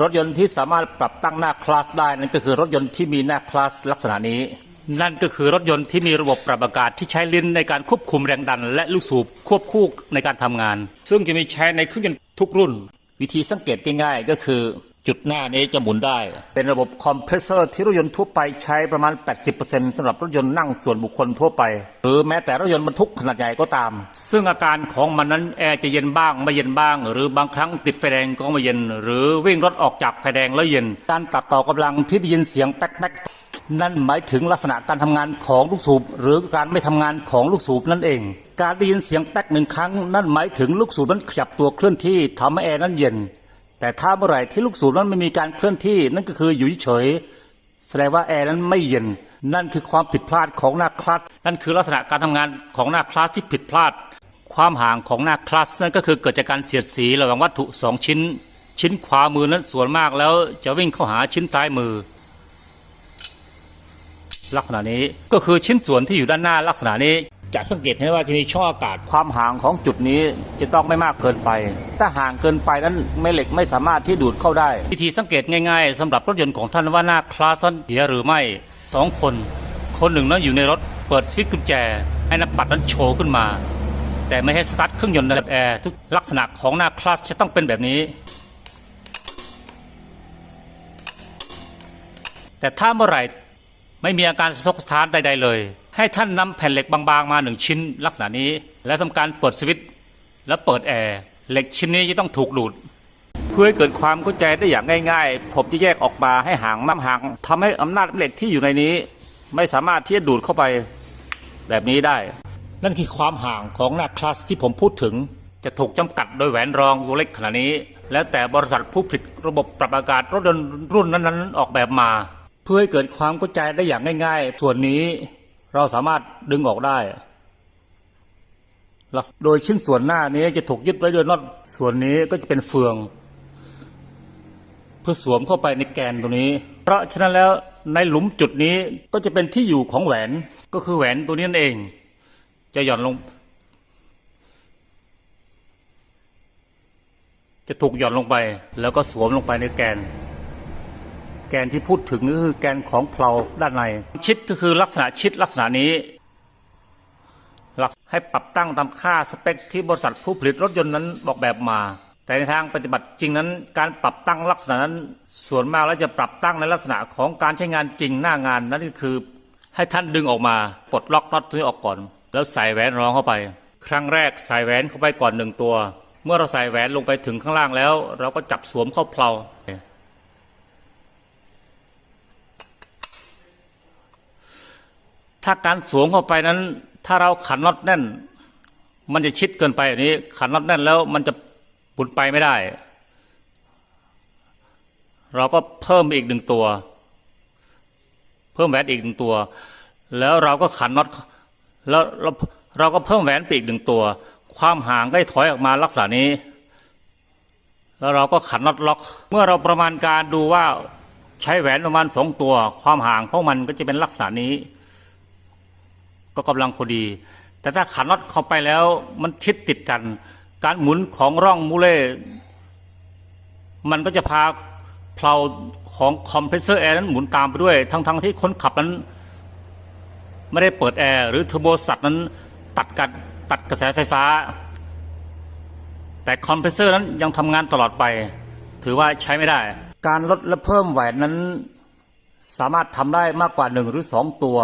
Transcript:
รถยนต์ที่สามารถปรับตั้งหน้าคลาสได้นั่นก็คือรถยนต์ที่มีหน้าคลาสลักษณะนี้ นั่นก็คือรถยนต์ที่มีระบบปรับอากาศที่ใช้ลิ้นในการควบคุมแรงดัน และลูกสูบควบคู่ในการทำงาน ซึ่งจะมีใช้ในเครื่องยนต์ทุกรุ่น วิธีสังเกตง่ายๆก็คือ จุดหน้านี้จะหมุนได้ เป็นระบบคอมเพรสเซอร์ที่รถยนต์ทั่วไปใช้ประมาณ 80%สำหรับรถยนต์นั่งส่วนบุคคลทั่วไป หรือแม้แต่รถยนต์บรรทุกขนาดใหญ่ก็ตาม ซึ่งอาการของมันนั้นแอร์จะเย็นบ้างไม่เย็นบ้าง หรือบางครั้งติดไฟแดงก็ไม่เย็น หรือวิ่งรถออกจากไฟแดงแล้วเย็น การตัดต่อกำลังที่ได้ยินเสียงแป๊กๆนั่นหมายถึงลักษณะการทำงานของลูกสูบ หรือการไม่ทำงานของลูกสูบนั่นเอง การได้ยินเสียงแป๊กหนึ่งครั้ง นั่นหมายถึงลูกสูบนั้นขยับตัวเคลื่อนที่ทำให้แอร์นั้นเย็น แต่ถ้าเมื่อไหร่ที่ลูกสูบนั้นไม่มีการเคลื่อนที่นั่นก็คืออยู่เฉยๆแสดงว่าแอร์นั้นไม่เย็น นั่นคือความผิดพลาดของหน้าคลัตช์นั่นคือลักษณะการทำงานของหน้าคลัตช์ที่ผิดพลาด ความห่างของหน้าคลัตช์นั่นก็คือเกิดจากการเสียดสีระหว่างวัตถุสองชิ้น ชิ้นขวามือนั้นส่วนมากแล้วจะวิ่งเข้าหาชิ้นซ้ายมือ ลักษณะนี้ก็คือชิ้นส่วนที่อยู่ด้านหน้าลักษณะนี้ จะสังเกตเห็นว่าจะมีช่องอากาศความห่างของจุดนี้จะต้องไม่มากเกินไป ถ้าห่างเกินไปนั้นแม่เหล็กไม่สามารถที่ดูดเข้าได้ วิธีสังเกตง่ายๆสำหรับรถยนต์ของท่านว่าหน้าคลาสสันเสียหรือไม่สองคน คนหนึ่งนั้นอยู่ในรถเปิดสวิตช์กุญแจ ให้น้ำปัดนั้นโชว์ขึ้นมา แต่ไม่ให้สตาร์ทเครื่องยนต์ในแอร์ทุกลักษณะของหน้าคลาสจะต้องเป็นแบบนี้แต่ถ้าเมื่อไหร่ไม่มีอาการสะทกสะท้านใด ๆ เลย ให้ท่านนำแผ่นเหล็กบางๆมาหนึ่งชิ้นลักษณะนี้ และทำการเปิดสวิตช์และเปิดแอร์เหล็กชิ้นนี้จะต้องถูกดูด เพื่อให้เกิดความเข้าใจได้อย่างง่าย ๆ ผมจะแยกออกมาให้ห่างมากห่างทำให้อำนาจเหล็กที่อยู่ในนี้ ไม่สามารถที่จะดูดเข้าไปแบบนี้ได้ นั่นคือความห่างของหน้าคลาสที่ผมพูดถึง จะถูกจำกัดโดยแหวนรองวงเล็กขนาดนี้ แล้วแต่บริษัทผู้ผลิตระบบปรับอากาศรถยนต์รุ่นนั้นๆ ออกแบบมา เพื่อให้เกิดความเข้าใจได้อย่างง่าย ๆ ส่วนนี้ เราสามารถดึงออกได้โดยชิ้นส่วนหน้านี้จะถูกยึดไว้ด้วยน็อตส่วนนี้ก็จะเป็นเฟือง เพื่อสวมเข้าไปในแกนตรงนี้ เพราะฉะนั้นแล้วในหลุมจุดนี้ก็จะเป็นที่อยู่ของแหวนก็คือแหวนตัวนี้นั่นเอง จะหย่อนลง จะถูกหย่อนลงไป แล้วก็สวมลงไปในแกน แกนที่พูดถึงก็คือแกนของเพลาด้านใน ชิดก็คือลักษณะชิดลักษณะนี้หลักให้ปรับตั้งตามค่าสเปคที่บริษัทผู้ผลิตรถยนต์นั้นบอกแบบมา แต่ในทางปฏิบัติจริงนั้น การปรับตั้งลักษณะนั้น ส่วนมากแล้วจะปรับตั้งในลักษณะของการใช้งานจริงหน้างานนั่นก็คือ ให้ท่านดึงออกมาปลดล็อกน็อตตัวนี้ออกก่อน แล้วใส่แหวนรองเข้าไป ครั้งแรกใส่แหวนเข้าไปก่อนหนึ่งตัว เมื่อเราใส่แหวนลงไปถึงข้างล่างแล้ว เราก็จับสวมเข้าเพลา ถ้าการสวมเข้าไปนั้น ถ้าเราขันน็อตแน่น มันจะชิดเกินไปอันนี้ ขันน็อตแน่นแล้วมันจะหมุนไปไม่ได้ เราก็เพิ่มอีกหนึ่งตัว เพิ่มแหวนอีกหนึ่งตัว แล้วเราก็ขันน็อตแล้วเราเราก็เพิ่มแหวนปีกหนึ่งตัว ความห่างก็ถอยออกมาลักษณะนี้ แล้วเราก็ขันน็อตล็อก เมื่อเราประมาณการดูว่าใช้แหวนประมาณสองตัว ความห่างของมันก็จะเป็นลักษณะนี้ ก็กำลังพอดี แต่ถ้าขันน็อตเข้าไปแล้วมันชิดติดกัน การหมุนของร่องมูเล่มันก็จะพาเพลาของคอมเพรสเซอร์แอร์นั้นหมุนตามไปด้วย ทั้งๆทที่คนขับนั้นไม่ได้เปิดแอร์หรือเทอร์โบสัตว์นั้นตัดกันตัดกระแสไฟฟ้า แต่คอมเพรสเซอร์นั้นยังทำงานตลอดไป ถือว่าใช้ไม่ได้ การลดและเพิ่มแหวนนั้น สามารถทำได้มากกว่าหนึ่งหรือสองตัว